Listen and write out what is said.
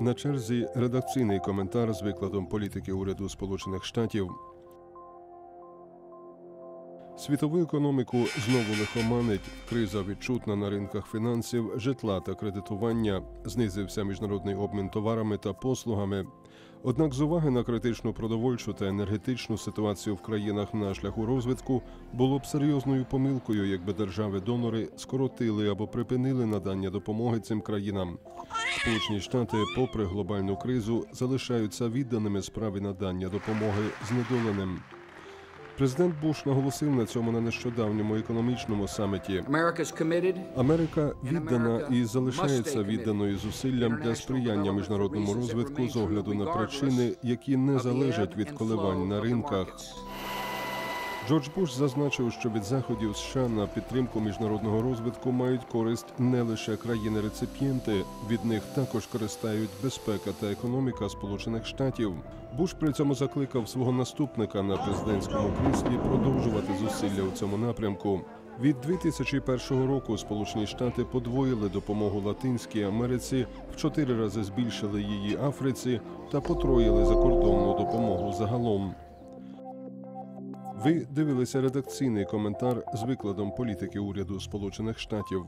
На черзі редакційний коментар з викладом політики уряду Сполучених Штатів. Світову економіку знову лихоманить. Криза відчутна на ринках фінансів, житла та кредитування. Знизився міжнародний обмін товарами та послугами. Однак з уваги на критичну продовольчу та енергетичну ситуацію в країнах на шляху розвитку було б серйозною помилкою, якби держави-донори скоротили або припинили надання допомоги цим країнам. Сполучені Штати, попри глобальну кризу, залишаються відданими справі надання допомоги знедоленим. Президент Буш наголосив на цьому на нещодавньому економічному саміті. Америка віддана і залишається відданою зусиллям для сприяння міжнародному розвитку з огляду на причини, які не залежать від коливань на ринках. Джордж Буш зазначив, що від заходів США на підтримку міжнародного розвитку мають користь не лише країни-реципієнти, від них також користають безпека та економіка Сполучених Штатів. Буш при цьому закликав свого наступника на президентському кріслі продовжувати зусилля у цьому напрямку. Від 2001 року Сполучені Штати подвоїли допомогу Латинській Америці, в чотири рази збільшили її Африці та потроїли закордонну допомогу загалом. Ви дивилися редакційний коментар з викладом політики уряду Сполучених Штатів.